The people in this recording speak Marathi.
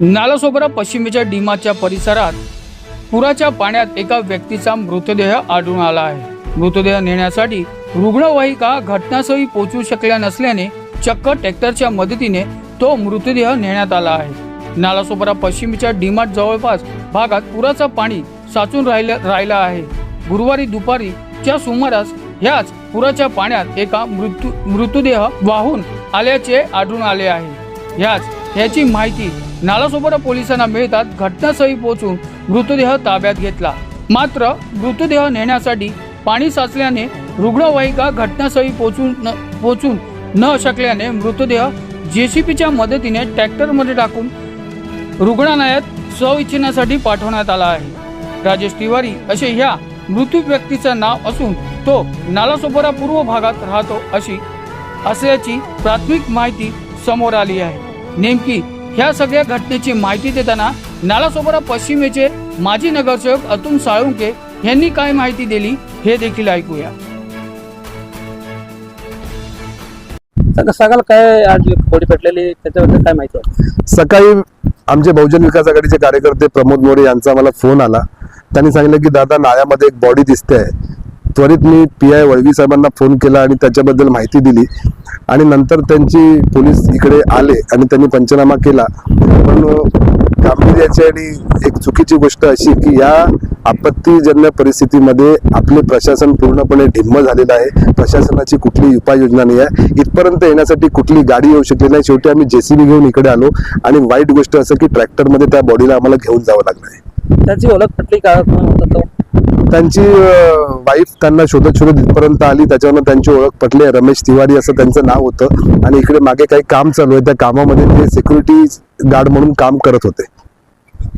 नालासोबरा पश्चिमेच्या डिमाच्या परिसरात पुराच्या पाण्यात एका व्यक्तीचा मृतदेह आढळून आला आहे. मृतदेह नेण्यासाठी रुग्णवाहिका घटनास्थळी पोहोचू शकल्या नसल्याने चक्क ट्रॅक्टरच्या मदतीने तो मृतदेह नेण्यात आला आहे. नालासोबरा पश्चिमेच्या डिमाट जवळपास भागात पुराचं पाणी साचून राहिलं राहिला आहे. गुरुवारी दुपारीच्या सुमारास ह्याच पुराच्या पाण्यात एका मृत्यू मृतदेह वाहून आल्याचे आढळून आले आहे. ह्याच ह्याची माहिती नालासोपारा पोलिसांना मिळतात घटनास्थळी पोहोचून मृतदेह ताब्यात घेतला. मात्र मृतदेह नेण्यासाठी पाणी साचल्याने रुग्णवाहिका घटनास्थळी पोहोचून न पोहोचून न शकल्याने मृतदेह जेसीपीच्या मदतीने ट्रॅक्टरमध्ये टाकून रुग्णालयात शवविच्छेदनासाठी पाठवण्यात आला आहे. राजेश तिवारी असे ह्या मृत्यू व्यक्तीचं नाव असून तो नालासोपारा पूर्व भागात राहतो अशी असल्याची प्राथमिक माहिती समोर आली आहे. नेमकी ह्या सगळ्या घटनेची माहिती देताना नालासोपारा पश्चिमेचे माजी नगरसेवक अतुल साळुंके यांनी काय माहिती दिली हे देखील ऐकूया. सांगा सांगाल काय आज बॉडी पेटलेली त्याच्याबद्दल काय माहिती आहे सकाळी आमचे बहुजन विकास आघाडीचे कार्यकर्ते प्रमोद मोरे यांचा मला फोन आला. त्यांनी सांगितलं की दादा नाळ्यामध्ये एक बॉडी दिसते आहे. त्वरित मी पी आय वळवी साहेबांना फोन केला आणि त्याच्याबद्दल माहिती दिली. आणि नंतर त्यांची पोलीस इकडे आले आणि त्यांनी पंचनामा केला. पण गांभीर्याची आणि एक चुकीची गोष्ट अशी की या आपत्तीजन्य परिस्थितीमध्ये आपले प्रशासन पूर्णपणे ढिम्म झालेलं आहे. प्रशासनाची कुठली उपाययोजना नाही आहे. इथपर्यंत येण्यासाठी कुठली गाडी येऊ शकली नाही. शेवटी आम्ही जेसीबी घेऊन इकडे आलो. आणि वाईट गोष्ट असं की ट्रॅक्टरमध्ये त्या बॉडीला आम्हाला घेऊन जावं लागलं आहे. त्याची ओळख पटली का त्यांची वाईफ त्यांना शोधत शोधत इथपर्यंत आली. त्याच्यावर त्यांची ओळख पटली. रमेश तिवारी असं त्यांचं नाव होतं. आणि इकडे मागे काही काम चालू आहे. त्या कामामध्ये ते सिक्युरिटी गार्ड म्हणून काम करत होते.